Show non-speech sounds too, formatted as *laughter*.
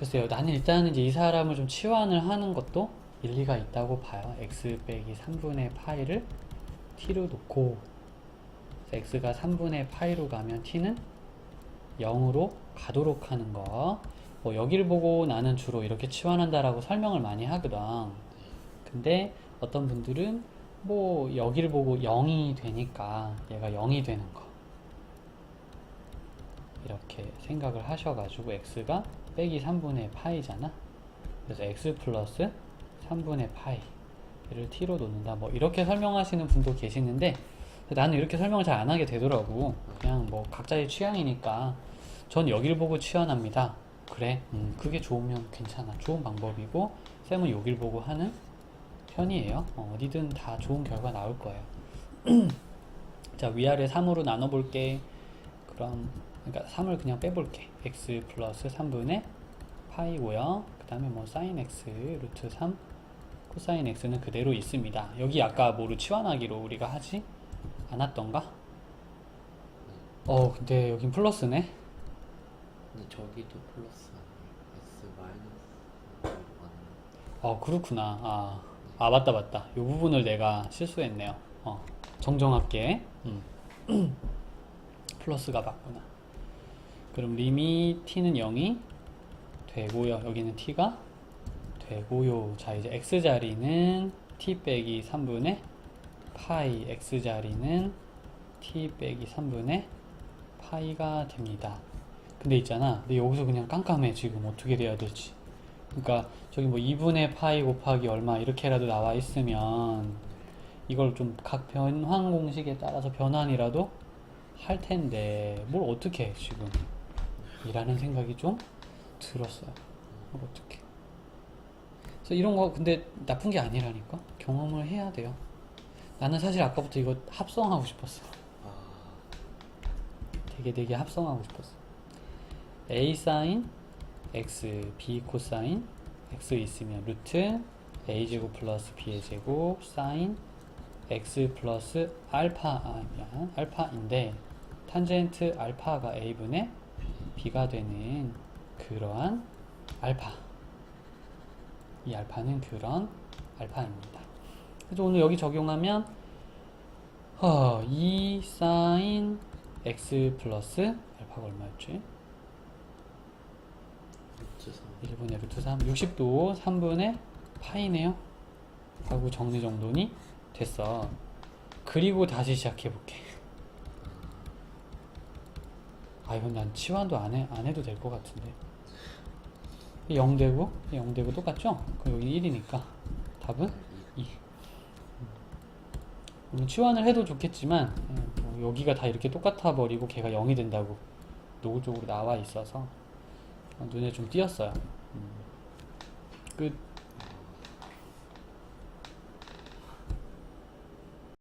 글쎄요. 나는 일단은 이제 이 사람을 좀 치환을 하는 것도 일리가 있다고 봐요. x 빼기 3분의 파이를 t로 놓고 x가 3분의 파이로 가면 t는 0으로 가도록 하는 거. 뭐 여기를 보고 나는 주로 이렇게 치환한다라고 설명을 많이 하거든. 근데 어떤 분들은 뭐 여기를 보고 0이 되니까 얘가 0이 되는 거. 이렇게 생각을 하셔가지고 x가 빼기 3분의 파이잖아. 그래서 x 플러스 3분의 파이를 t로 놓는다. 뭐 이렇게 설명하시는 분도 계시는데 나는 이렇게 설명을 잘 안 하게 되더라고. 그냥 뭐 각자의 취향이니까 전 여기를 보고 치환합니다. 그래, 음, 그게 좋으면 괜찮아. 좋은 방법이고 쌤은 여길 보고 하는 편이에요. 어, 어디든 다 좋은 결과 나올 거예요. *clears throat* 자 위아래 3으로 나눠볼게. 그럼 그러니까 3을 그냥 빼볼게. x 플러스 3분의 파이고요. 그 다음에 뭐 사인 x 루트 3 코사인 x는 그대로 있습니다. 여기 아까 뭐로 치환하기로 우리가 하지 않았던가? 어 근데 여긴 플러스네. 근데 저기도 플러스 아니에요? S 마이너스 어 그렇구나. 아, 아 맞다 맞다. 이 부분을 내가 실수했네요. 어 정정할게. 음. *clears throat* 플러스가 맞구나. 그럼 리미 t는 0이 되고요. 여기는 t가 되고요. 자 이제 x 자리는 t 빼기 3분의 파이 x 자리는 t 빼기 3분의 파이가 됩니다. 근데 있잖아. 근데 여기서 그냥 깜깜해 지금 어떻게 돼야 될지. 그러니까 저기 뭐 2분의 파이 곱하기 얼마 이렇게라도 나와 있으면 이걸 좀 각 변환 공식에 따라서 변환이라도 할 텐데 뭘 어떻게 해 지금 이라는 생각이 좀 들었어요. 뭘 어떻게? 그래서 이런 거 근데 나쁜 게 아니라니까 경험을 해야 돼요. 나는 사실 아까부터 이거 합성하고 싶었어. 아, 되게 되게 합성하고 싶었어. a 사인 x b 코사인 x 있으면 루트 a 제곱 플러스 b의 제곱 사인 x 플러스 알파 아 미안 알파인데 탄젠트 알파가 a분의 b가 되는 그러한 알파 이 알파는 그런 알파입니다. 그래서 오늘 여기 적용하면 어, 2 사인 x 플러스 알파가 얼마였지? 루트 3 1분의 루트 3 60도 3분의 파이네요 하고 정리 정돈이 됐어 그리고 다시 시작해 볼게 아 이건 난 치환도 안, 해, 안 해도 될 것 같은데. 0 되고 0 되고 똑같죠? 그럼 여기 1이니까. 답은 2 물론 치환을 해도 좋겠지만 음, 뭐 여기가 다 이렇게 똑같아 버리고 걔가 0이 된다고 노골적으로 나와 있어서 눈에 좀 띄었어요. 음. 끝